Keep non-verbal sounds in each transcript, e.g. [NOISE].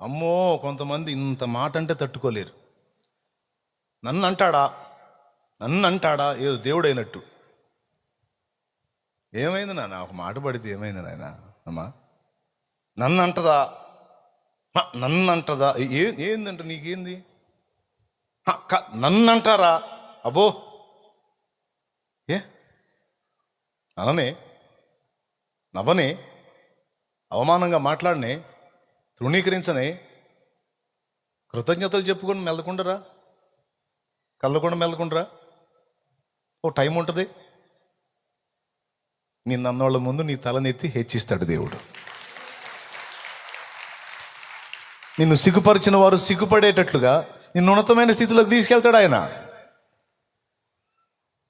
అమ్మో కొంతమంది ఇంత మాట అంటే తట్టుకోలేరు. నన్ను అంటాడా నన్ను అంటాడా ఏదో దేవుడైనట్టు. ఏమైంది నాన్న? ఒక మాట పడితే ఏమైంది నాయన? అమ్మా. నన్ను అంటదా నన్ను అంటదా ఏ ఏందంట నీకేంది? నన్ను అంటారా అబ్బో. ఏ? అననే నవ్వనే అవమానంగా మాట్లాడనే. తృణీకరించని కృతజ్ఞతలు చెప్పుకొని మెల్లకుండరా కళ్ళకుండా మెల్లకుండరా ఓ టైం ఉంటుంది. నిన్ను అన్నోళ్ళ ముందు నీ తలనెత్తి హెచ్చిస్తాడు దేవుడు. నిన్ను సిగ్గుపరిచిన వారు సిగ్గుపడేటట్లుగా నిన్ను ఉన్నతమైన స్థితిలోకి తీసుకెళ్తాడు ఆయన.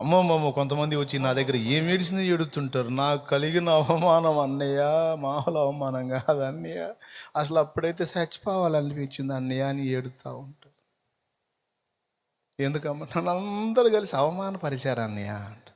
అమ్మమ్మమ్మ కొంతమంది వచ్చి నా దగ్గర ఏం ఏడిసింది ఏడుతుంటారు నాకు కలిగిన అవమానం అన్నయ్య మామూలు అవమానం కాదు అన్నయ్య. అసలు అప్పుడైతే చచ్చిపోవాలనిపించింది అన్నయ్య అని ఏడుతూ ఉంటారు. ఎందుకమ్మా? నన్ను అందరూ కలిసి అవమానపరిచారు అన్నయ్య అంట.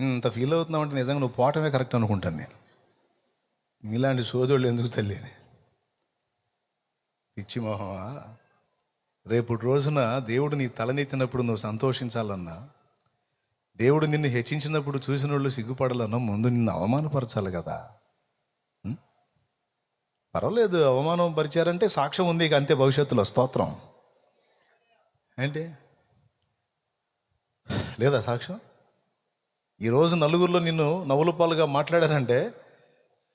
ఇంత ఫీల్ అవుతున్నామంటే నిజంగా నువ్వు పోవటమే కరెక్ట్ అనుకుంటాను నేను. ఇలాంటి సోదరులు ఎందుకు తెలియని పిచ్చి మొహమా? రేపు రోజున దేవుడు నీ తలనెత్తినప్పుడు నువ్వు సంతోషించాలన్నా దేవుడు నిన్ను హెచ్చించినప్పుడు చూసిన వాళ్ళు సిగ్గుపడాలన్నా ముందు నిన్ను అవమానపరచాలి కదా. పర్వాలేదు అవమానం పరిచారంటే సాక్ష్యం ఉంది ఇక అంతే భవిష్యత్తులో. స్తోత్రం. ఏంటి? లేదా సాక్ష్యం? ఈరోజు నలుగురిలో నిన్ను నవ్వులపాలుగా మాట్లాడారంటే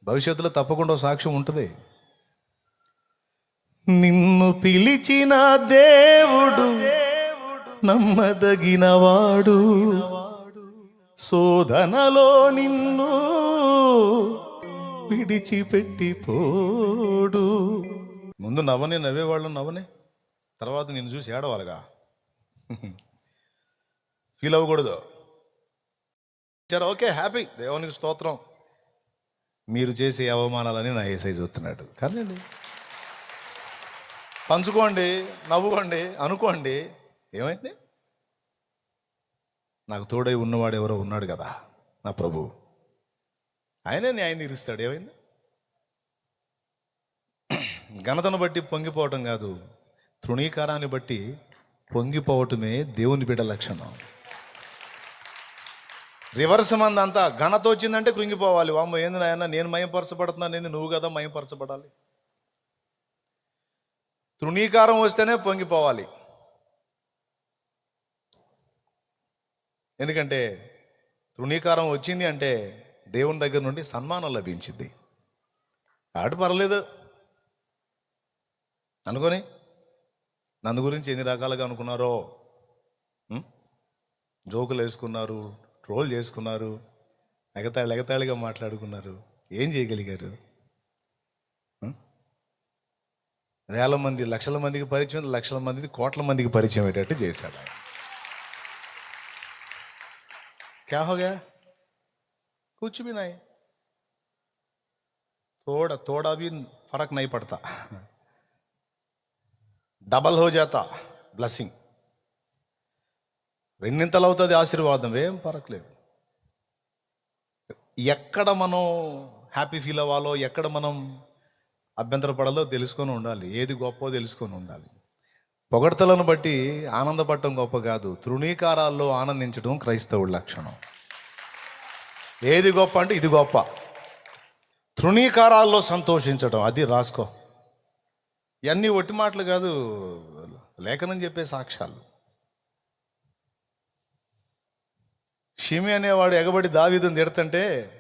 భవిష్యత్తులో తప్పకుండా సాక్ష్యం ఉంటుంది. నిన్ను పిలిచిన దేవుడు నమ్మదగినవాడు. శోధనలో నిన్ను విడిచిపెట్టి పోడు ముందు నవ్వనే నవ్వేవాళ్ళు నవ్వనే. తర్వాత నిన్ను చూసి ఏడవాలిగా? [LAUGHS] ఫీల్ అవ్వకూడదు. సరే ఓకే హ్యాపీ. దేవునికి స్తోత్రం. మీరు చేసే అవమానాలని నా ఏసై చూస్తున్నాడు. కానీ పంచుకోండి నవ్వుకోండి అనుకోండి. ఏమైంది? నాకు తోడై ఉన్నవాడు ఎవరో ఉన్నాడు కదా నా ప్రభు. ఆయనే న్యాయం తీరుస్తాడు ఏమైంది? ఘనతను బట్టి పొంగిపోవటం కాదు తృణీకారాన్ని బట్టి పొంగిపోవటమే దేవుని బిడ్డ లక్షణం. రివర్స్ మంది అంతా ఘనత వచ్చిందంటే కృంగిపోవాలి. వామ్మ ఏంది నాయన నేను మయంపరచబడుతున్నాను ఏంది నువ్వు కదా మయంపరచబడాలి. తృణీకారం వస్తేనే పొంగిపోవాలి. ఎందుకంటే తృణీకారం వచ్చింది అంటే దేవుని దగ్గర నుండి సన్మానం లభించింది. ఆడు పర్లేదు. అనుకొని నన్ను గురించి ఎన్ని రకాలుగా అనుకున్నారో జోకులు వేసుకున్నారు ట్రోల్ చేసుకున్నారు ఎగతాళి ఎగతాళిగా మాట్లాడుకున్నారు. ఏం చేయగలిగారు? వేల మంది లక్షల మందికి పరిచయం లక్షల మందికి కోట్ల మందికి పరిచయం అయ్యేటట్టు చేశాడు ఆయన. क्या हो गया कुछ भी नहीं थोड़ा थोड़ा भी फर्क नहीं पड़ता డబల్ హో జాతా బ్లెస్సింగ్ రెండింతలు అవుతుంది ఆశీర్వాదం ఏం పరకలేదు ఎక్కడ మనం హ్యాపీ ఫీల్ అవ్వాలో ఎక్కడ మనం అభ్యంతరపడాలో తెలుసుకొని ఉండాలి ఏది గొప్పో తెలుసుకొని ఉండాలి పొగడ్తలను బట్టి ఆనందపడటం గొప్ప కాదు. తృణీకారాల్లో ఆనందించడం క్రైస్తవుల లక్షణం. ఏది గొప్ప అంటే ఇది గొప్ప. తృణీకారాల్లో సంతోషించడం అది రాసుకో. ఇవన్నీ ఒట్టి మాటలు కాదు లేఖనం చెప్పే సాక్ష్యాలు. షిమి అనేవాడు ఎగబడి దావీదుని తిడతంటే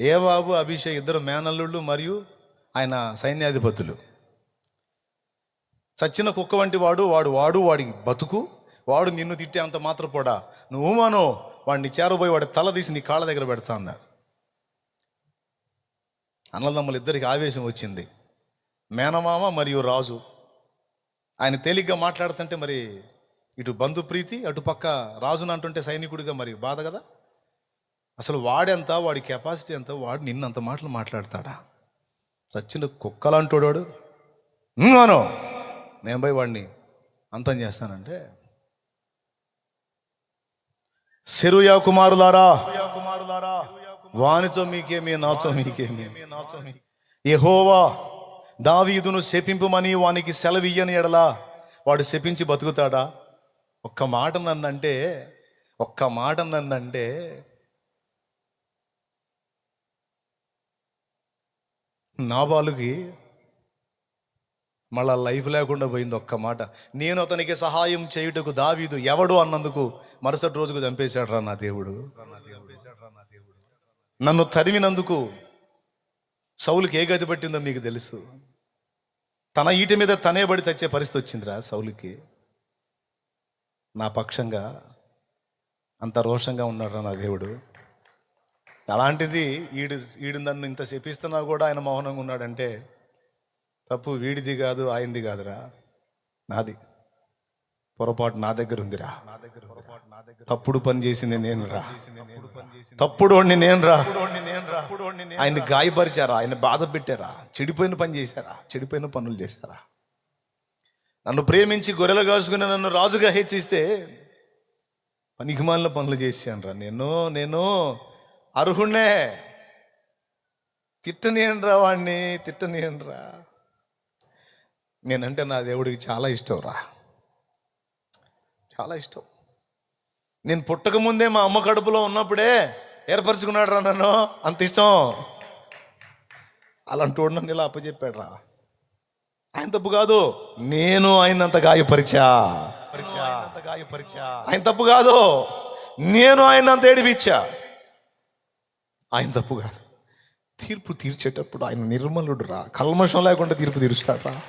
ఏ బాబు అభిషేక్ ఇద్దరు మేనల్లుళ్ళు మరియు ఆయన సైన్యాధిపతులు. చచ్చిన కుక్క వంటి వాడు వాడు వాడు వాడి బతుకు వాడు నిన్ను తిట్టే అంత మాత్రం కూడా నువ్వు మానో వాడిని చేరబోయి వాడి తల తీసి నీ కాళ్ళ దగ్గర పెడతా అన్నాడు. అన్నదమ్ములు ఇద్దరికి ఆవేశం వచ్చింది. మేనమామ మరియు రాజు. ఆయన తేలిగ్గా మాట్లాడుతుంటే మరి ఇటు బంధు ప్రీతి అటు పక్క రాజును అంటుంటే సైనికుడిగా మరి బాధ కదా? అసలు వాడెంత వాడి కెపాసిటీ ఎంత వాడు నిన్నంత మాటలు మాట్లాడతాడా? చచ్చిన కుక్కలంటోడు వాడు. అను నేను పోయి వాడిని అంతం చేస్తానంటే సిరుయా కుమారులారా వానితో మీకేమి నాతో మీకేమి? యెహోవా దావీదును శపింపమని వానికి సెలవియ్యని ఎడలా వాడు శపించి బతుకుతాడా? ఒక్క మాట నన్నంటే ఒక్క మాట నన్నంటే నాబాలుకి మళ్ళా లైఫ్ లేకుండా పోయింది ఒక్క మాట. నేను అతనికి సహాయం చేయుటకు దావీదు ఎవడు అన్నందుకు మరుసటి రోజుకు చంపేశాడు రా నా దేవుడు. నన్ను తరిమినందుకు సౌలుకి ఏ గతి పట్టిందో మీకు తెలుసు. తన ఈటి మీద తనే పడి చచ్చే పరిస్థితి వచ్చిందిరా సౌలుకి. నా పక్షంగా అంత రోషంగా ఉన్నాడు నా దేవుడు. అలాంటిది ఈడు ఈడు నన్ను ఇంత శపిస్తున్నా కూడా ఆయన మౌనంగా ఉన్నాడంటే తప్పు వీడిది కాదు ఆయనది కాదురా. నాది. పొరపాటు నా దగ్గర ఉందిరా. నా దగ్గర పొరపాటు నా దగ్గర తప్పుడు పని చేసింది నేను రా తప్పుడు నేను రా ఆయన గాయపరిచారా? ఆయన బాధ పెట్టారా? చెడిపోయిన పని చేశారా? చెడిపోయిన పనులు చేశారా? నన్ను ప్రేమించి గొర్రెలు కాసుకుని నన్ను రాజుగా హెచ్చిస్తే పనికిమాలిన పనులు చేశాను రా నేను నేను అర్హుణ్ణే. తిట్టనియండి రా వాడిని తిట్టనియండి రా నేనంటే నా దేవుడికి చాలా ఇష్టం రా. చాలా ఇష్టం. నేను పుట్టక ముందే మా అమ్మ కడుపులో ఉన్నప్పుడే ఏర్పరచుకున్నాడు రా నన్ను. అంత ఇష్టం. అలాంటి నన్ను ఇలా అప్పచెప్పాడు రా. ఆయన తప్పు కాదు. నేను ఆయనంత గాయపరిచా. ఆయన తప్పు కాదు. నేను ఆయన అంత ఏడిపించా. ఆయన తప్పు కాదు. తీర్పు తీర్చేటప్పుడు ఆయన నిర్మలుడు రా. కల్మషం లేకుండా తీర్పు తీరుస్తాడు రా.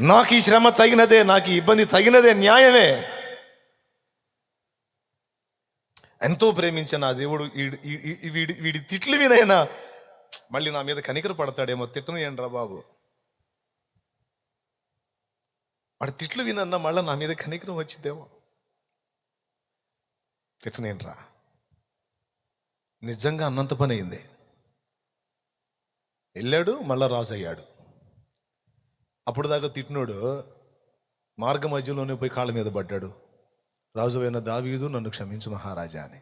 నాకు ఈ శ్రమ తగినదే నాకు ఈ ఇబ్బంది తగినదే న్యాయమే. ఎంతో ప్రేమించిన దేవుడు వీడి వీడి తిట్లు వినైనా మళ్ళీ నా మీద కనికర పడతాడేమో తిట్టను ఏంట్రా బాబు? వాడి తిట్లు వినన్నా మళ్ళీ నా మీద కనికరం వచ్చిద్దేమో? తిట్టనేంట్రా నిజంగా అన్నంత పని అయింది. వెళ్ళాడు మళ్ళా రాజు అయ్యాడు. అప్పుడు దాకా తిట్టినోడు మార్గ మధ్యలోనే పోయి కాళ్ళ మీద పడ్డాడు. రాజు అయిన దావీదు నన్ను క్షమించు మహారాజా అని.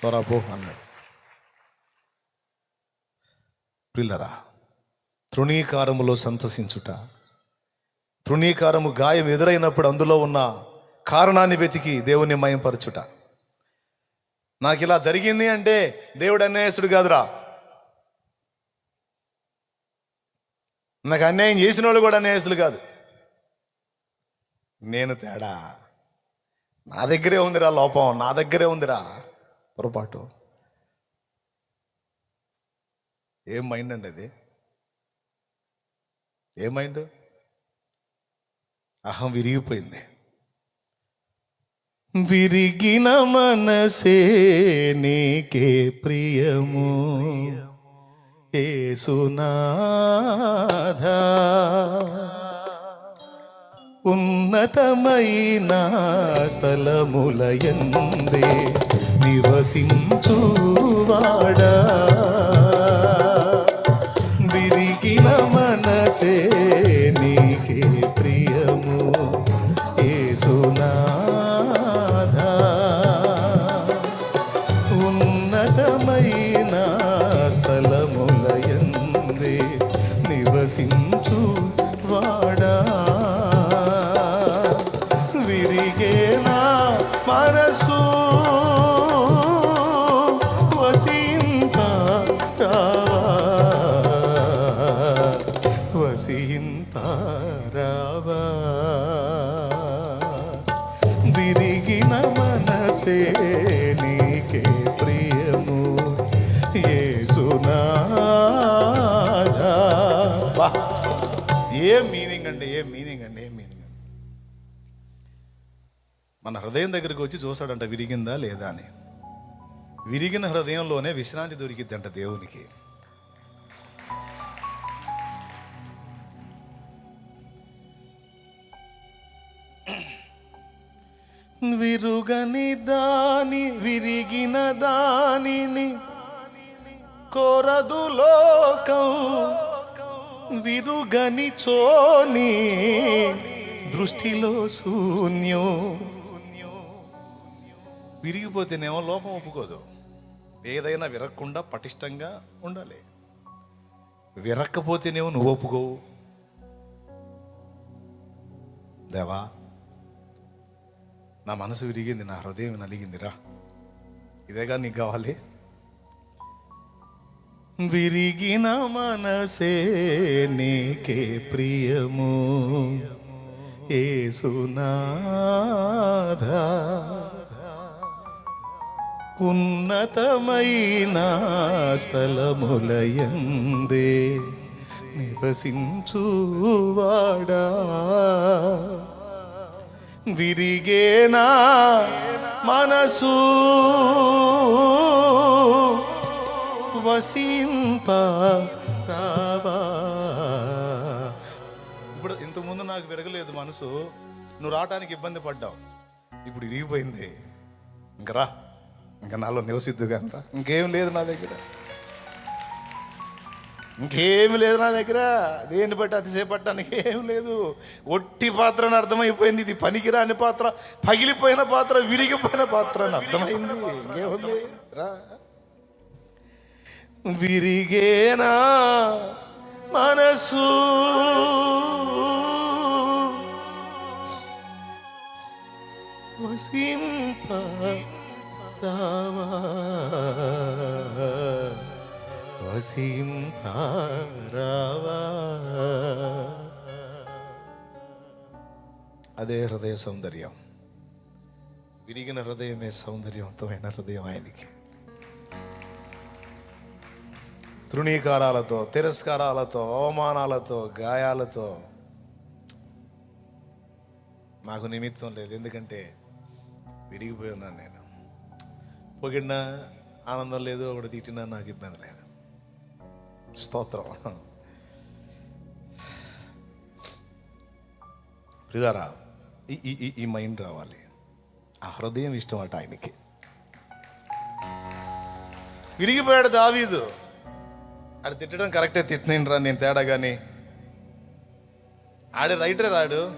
త్వరాపో అన్నాడు. పిల్లరా తృణీకారములో సంతసించుట తృణీకారము గాయం ఎదురైనప్పుడు అందులో ఉన్న కారణాన్ని వెతికి దేవుని మయంపరచుట. నాకు ఇలా జరిగింది అంటే దేవుడు అన్యాయసుడు కాదురా. నాకు అన్యాయం చేసిన వాళ్ళు కూడా అన్యాయస్తులు కాదు. నేను తేడా. నా దగ్గరే ఉందిరా లోపం నా దగ్గరే ఉందిరా పొరపాటు. ఏం మైండ్ అండి అది? ఏ మైండ్? అహం విరిగిపోయింది. విరిగిన మనసే నీకే ప్రియము. ఏసునాథా. ఉన్నతమైన స్థలములయందే నివసించువాడా. విరిగిన మనసే హృదయం దగ్గరికి వచ్చి చూస్తాడంట విరిగిందా లేదా అని. విరిగిన హృదయంలోనే విశ్రాంతి దొరికిద్దంట దేవునికి. విరుగని దాని విరిగిన దానిని కోరదు లోకం విరుగని చోని దృష్టిలో శూన్యం. విరిగిపోతేనేమో లోకం ఒప్పుకోదు. ఏదైనా విరగకుండా పటిష్టంగా ఉండాలి. విరక్కపోతేనేమో నువ్వు ఒప్పుకోవు. దేవా నా మనసు విరిగింది నా హృదయం నలిగిందిరా ఇదేగా నీకు కావాలి. విరిగిన మనసే నీకే ప్రియము. ఏసునాథా. ఉన్నతమైన స్థలములయందే నివసించువాడా. విరిగేనా మనసు వసింప రావా. ఇప్పుడు ఇంతకుముందు నాకు విరగలేదు మనసు. నువ్వు రావటానికి ఇబ్బంది పడ్డావు. ఇప్పుడు ఇరిగిపోయింది ఇంక రా. ఇంకా నాలో నివసిద్దుగా రా. ఇంకేం లేదు నా దగ్గర. ఇంకేమి లేదు నా దగ్గర. దేన్ని బట్టి అతిసేపట్టడానికి ఏం లేదు. ఒట్టి పాత్ర అని అర్థమైపోయింది. ఇది పనికిరాని పాత్ర పగిలిపోయిన పాత్ర విరిగిపోయిన పాత్ర అని అర్థమైంది. ఇంకేముంది? రా. విరిగేనా మనసు? వసింప రావా. వసింప అదే హృదయ సౌందర్యం. విరిగిన హృదయమే సౌందర్యవంతమైన హృదయం ఆయనకి. తృణీకారాలతో తిరస్కారాలతో అవమానాలతో గాయాలతో నాకు నిమిత్తం లేదు. ఎందుకంటే విరిగిపోయి ఉన్నాను నేను. పొగిడినా ఆనందం లేదు ఒకటి తిట్టినా నాకు ఇబ్బంది లేదు. స్తోత్రం. ప్రిదారా ఈ ఈ- ఈ ఈ మైండ్ రావాలి. ఆ హృదయం ఇష్టం అట ఆయనకి. విరిగిపోయాడు దావీదు. ఆడు తిట్టడం కరెక్టే తిట్టినరా నేను తేడా కానీ ఆడే రైటర్ రాడు.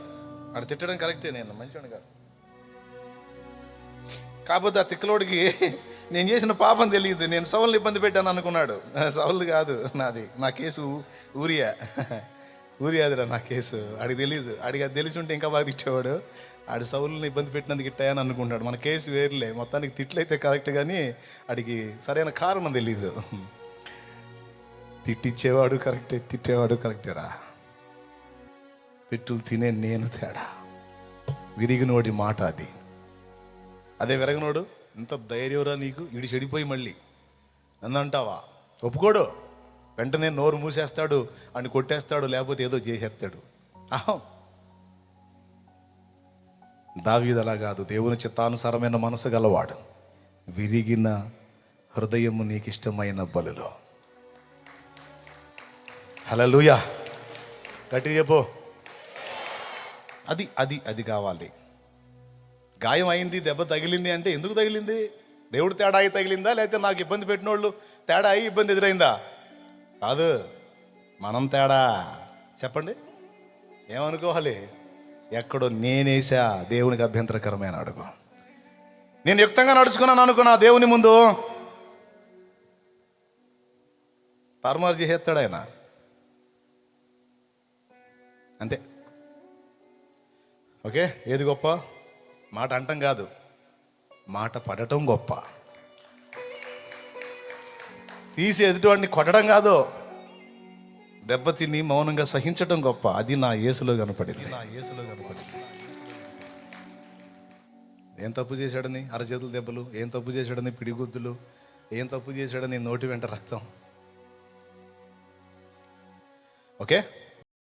ఆడు తిట్టడం కరెక్టే నేను మంచివాడు కాదు. కాకపోతే ఆ తిక్కలోడికి నేను చేసిన పాపం తెలియదు. నేను సౌల్ని ఇబ్బంది పెట్టాను అనుకున్నాడు. సౌల్ కాదు నాది. నా కేసు ఊరియా. ఊరియాదిరా నా కేసు. ఆడికి తెలియదు ఆడికి అది తెలిసి ఉంటే ఇంకా బాగా తిట్టేవాడు. ఆడి సౌల్ని ఇబ్బంది పెట్టినందుకు ఇట్టాయని అనుకుంటాడు. మన కేసు వేరులే. మొత్తానికి తిట్లయితే కరెక్ట్ కానీ ఆడికి సరైన కారణం తెలీదు. తిట్టిచ్చేవాడు కరెక్టే తిట్టేవాడు కరెక్టేరా పెట్టులు తినే నేను తేడా. విరిగినోడి మాట అది. అదే విరగనోడు ఇంత ధైర్యంరా నీకు? ఇడి చెడిపోయి మళ్ళీ. నన్ను అంటావా? ఒప్పుకోడు. వెంటనే నోరు మూసేస్తాడు అని కొట్టేస్తాడు లేకపోతే ఏదో చేసేస్తాడు. అహం. దావీదు అలా కాదు. దేవుని చిత్తానుసారమైన మనసు గలవాడు. విరిగిన హృదయము నీకు ఇష్టమైన బలులో. హలలుయా గట్టి చెప్పు. అది అది అది కావాలి. గాయం అయింది దెబ్బ తగిలింది అంటే ఎందుకు తగిలింది? దేవుడు తేడా అయి తగిలిందా? లేకపోతే నాకు ఇబ్బంది పెట్టినోళ్ళు తేడా అయి ఇబ్బంది ఎదురైందా? కాదు మనం తేడా. చెప్పండి. ఏమనుకోవాలి? ఎక్కడో నేనేసా దేవునికి అభ్యంతరకరమైన అడుగు. నేను యుక్తంగా నడుచుకున్నాను అనుకున్నా దేవుని ముందు. తారుమారు చేసేస్తాడు ఆయన. అంతే. ఓకే? ఏది గొప్ప? మాట అంటం కాదు. మాట పడటం గొప్ప. తీసి ఎదుటివాడిని కొట్టడం కాదు. దెబ్బతిని మౌనంగా సహించడం గొప్ప. అది నా యేసులో కనపడింది. నా యేసులో కనపడింది. ఏం తప్పు చేశాడని? అరచేతుల దెబ్బలు. ఏం తప్పు చేశాడని? పిడిగుద్దులు. ఏం తప్పు చేశాడని? నోటి వెంట రక్తం. ఓకే?